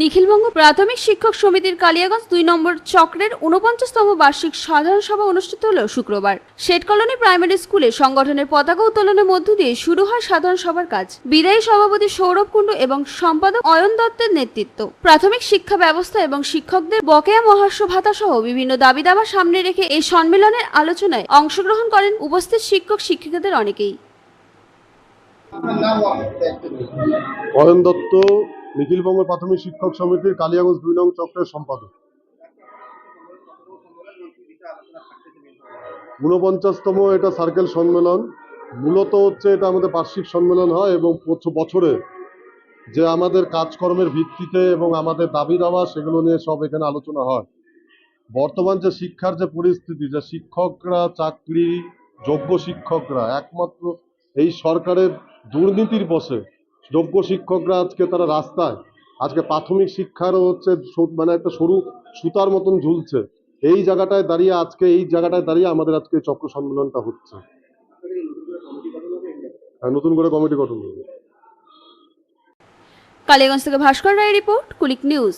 নিখিলবঙ্গ প্রাথমিক শিক্ষক সমিতির কালিয়াগঞ্জ দুই নম্বর চক্রের উনপঞ্চাশতম বার্ষিক সাধারণ সভা অনুষ্ঠিত হল শুক্রবার। শেঠ কলোনি প্রাইমারি স্কুলে সংগঠনের পতাকা উত্তোলনের মধ্য দিয়ে শুরু হয় সাধারণ সভার কাজ। বিদায়ী সভাপতি সৌরভ কুণ্ডু এবং সম্পাদক অয়ন দত্তের নেতৃত্ব। প্রাথমিক শিক্ষা ব্যবস্থা এবং শিক্ষকদের বকেয়া মহার্ষ ভাতা সহ বিভিন্ন দাবি দাবা সামনে রেখে এই সম্মেলনের আলোচনায় অংশগ্রহণ করেন উপস্থিত শিক্ষক শিক্ষিকাদের অনেকেই। অয়ন দত্ত নিখিলবঙ্গ প্রাথমিক শিক্ষক সমিতির কালিয়াগঞ্জ দুই নং চক্রের সম্পাদক। ঊনপঞ্চাশতম এটা সার্কেল সম্মেলন। মূলত হচ্ছে এটা আমাদের বার্ষিক সম্মেলন হয় এবং বছ- বছরে যে আমাদের কাজকর্মের ভিত্তিতে এবং আমাদের দাবি দাওয়া সেগুলো নিয়ে সব এখানে আলোচনা হয়। বর্তমান যে শিক্ষার যে পরিস্থিতি, যে শিক্ষকরা, চাকরি, যোগ্য শিক্ষকরা, একমাত্র এই সরকারের দুর্নীতির বসে যোগ্য শিক্ষকরা আজকে তারা রাস্তায় আজকে প্রাথমিক শিক্ষারও হচ্ছে মানে একটা সরু সুতার মতন ঝুলছে। এই জায়গাটায় দাঁড়িয়ে আজকে এই জায়গাটায় দাঁড়িয়ে আমাদের আজকে চক্র সম্মেলনটা হচ্ছে। হ্যাঁ, নতুন করে কমিটি গঠন করবে। কালীগঞ্জ থেকে ভাস্কর রায় রিপোর্ট কুলিক নিউজ।